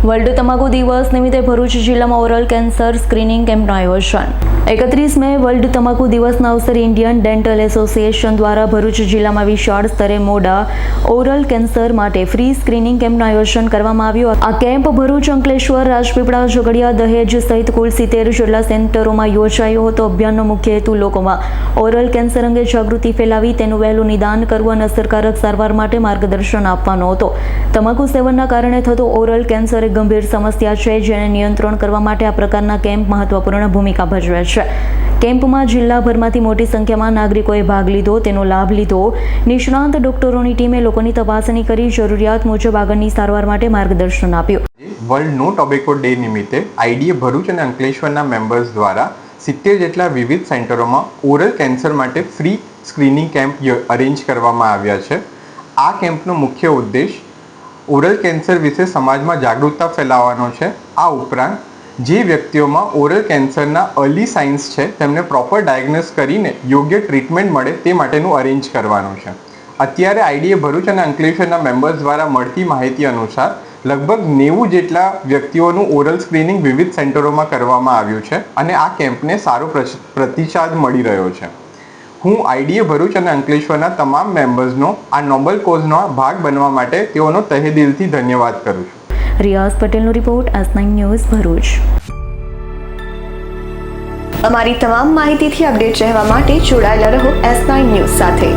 World તમાકુ દિવસ નિમિત્તે ભરૂચ જિલ્લામાં ઓરલ કેન્સર સ્ક્રીનિંગ કેમ્પનું આયોજન એકત્રીસ મે વર્લ્ડ તમાકુ દિવસના અવસરે ઇન્ડિયન ડેન્ટલ એસોસિએશન દ્વારા ભરૂચ જિલ્લામાં વિશાળ સ્તરે મોડા ઓરલ કેન્સર માટે ફ્રી સ્ક્રીનિંગ કેમ્પનું આયોજન કરવામાં આવ્યું આ કેમ્પ ભરૂચ અંકલેશ્વર રાજપીપળા ઝઘડિયા દહેજ સહિત કુલ સિત્તેર જેટલા સેન્ટરોમાં યોજાયો હતો અભિયાનનો મુખ્ય હેતુ લોકોમાં ઓરલ કેન્સર અંગે જાગૃતિ ફેલાવી તેનું વહેલું નિદાન કરવું અને અસરકારક સારવાર માટે માર્ગદર્શન આપવાનો હતો તમાકુ સેવનના કારણે થતો ઓરલ કેન્સર ગંભીર સમસ્યા છે જેને નિયંત્રણ કરવા માટે આ પ્રકારના કેમ્પ મહત્વપૂર્ણ ભૂમિકા ભજવે છે. કેમ્પમાં જિલ્લાભરમાંથી મોટી સંખ્યામાં નાગરિકોએ ભાગ લીધો, તેનો લાભ લીધો. નિષ્ણાંત ડોક્ટરોની ટીમે લોકોની તપાસણી કરી, જરૂરિયાત મુજબ આગળની સારવાર માટે માર્ગદર્શન આપ્યું. વર્લ્ડ નો ટોબેકો ડે નિમિત્તે આઈડીએ ભરૂચ અને અંકલેશ્વરના મેમ્બર્સ દ્વારા સિત્તેર જેટલા વિવિધ સેન્ટરોમાં ઓરલ કેન્સર માટે ફ્રી સ્ક્રીનિંગ કેમ્પ અરેન્જ કરવામાં આવ્યા છે. આ કેમ્પનો મુખ્ય ઉદ્દેશ ઓરલ કેન્સર વિશે સમાજમાં જાગૃતતા ફેલાવવાનો છે. આ ઉપરાંત, જે વ્યક્તિઓમાં ઓરલ કેન્સરના અર્લી સાઇન્સ છે, તેમને પ્રોપર ડાયગ્નોસ કરીને યોગ્ય ટ્રીટમેન્ટ મળે તે માટેનું અરેન્જ કરવાનું છે. અત્યારે આઈડીએ ભરૂચ અને અંકલેશ્વરના મેમ્બર્સ દ્વારા મળતી માહિતી અનુસાર, લગભગ નેવું જેટલા વ્યક્તિઓનું ઓરલ સ્ક્રીનિંગ વિવિધ સેન્ટરોમાં કરવામાં આવ્યું છે અને આ કેમ્પને સારો પ્રતિસાદ મળી રહ્યો છે. હું આઈડીએ ભરૂચ અને અંકલેશ્વરના તમામ મેમ્બર્સનો આ નોબલ કોઝનો ભાગ બનવા માટે તેઓનો તહેદિલથી ધન્યવાદ કરું છું. રિયાઝ પટેલનો રિપોર્ટ નાઇન ન્યૂઝ ભરૂચ. અમારી તમામ માહિતીથી અપડેટ રહેવા માટે જોડાયેલા રહો એસ નાઇન ન્યૂઝ સાથે.